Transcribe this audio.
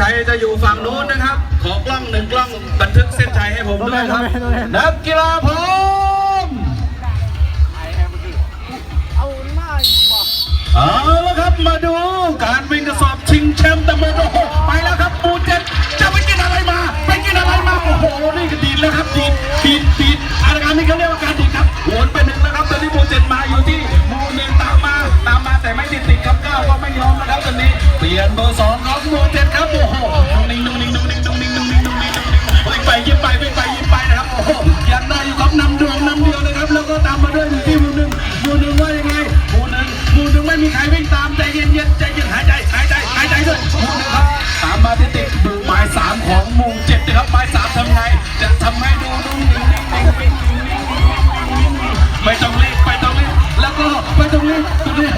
ชัยจะอยู่ฝั่งนู้นนะครับ ขอกล้องหนึ่งกล้องบันทึกเส้นชัยให้ผมด้วยครับ นักกีฬาพร้อมเอาละครับมาดูการวิ่งกระสอบชิงแชมป์ตะเมนโอ้โหไปแล้วครับหมูเจ็ดจะไปกินอะไรมา ไปกินอะไรมาโอ้โหนี่ก็ดีดแล้วครับดีดดีดดีดอาการนี้เขาเรียกว่าการดีดครับโวนไปหนึ่งแล้วครับตอนนี้หมูเจ็ดมาอยู่ที่หมูหนึ่งตามมาตามมาแต่ไม่ติดติดครับก้าวก็ไม่ยอมนะครับตอนนี้เปลี่ยนเบอร์สองของหมูเจ็ด เย็นเย็นใจเย็นหายใจหายใจหายใจด้วยหมูหนึ่งครับตามมาติดติดหมายสามของหมูเจ็ดนะครับหมายสามทำไง จะทำให้ดูนุ่งนิ่งนิ่งนิ่งนิ่งนิ่งนิ่งนิ่งไม่ต้องรีบไม่ต้องรีบแล้วก็ไม่ต้องรีบตรงนี้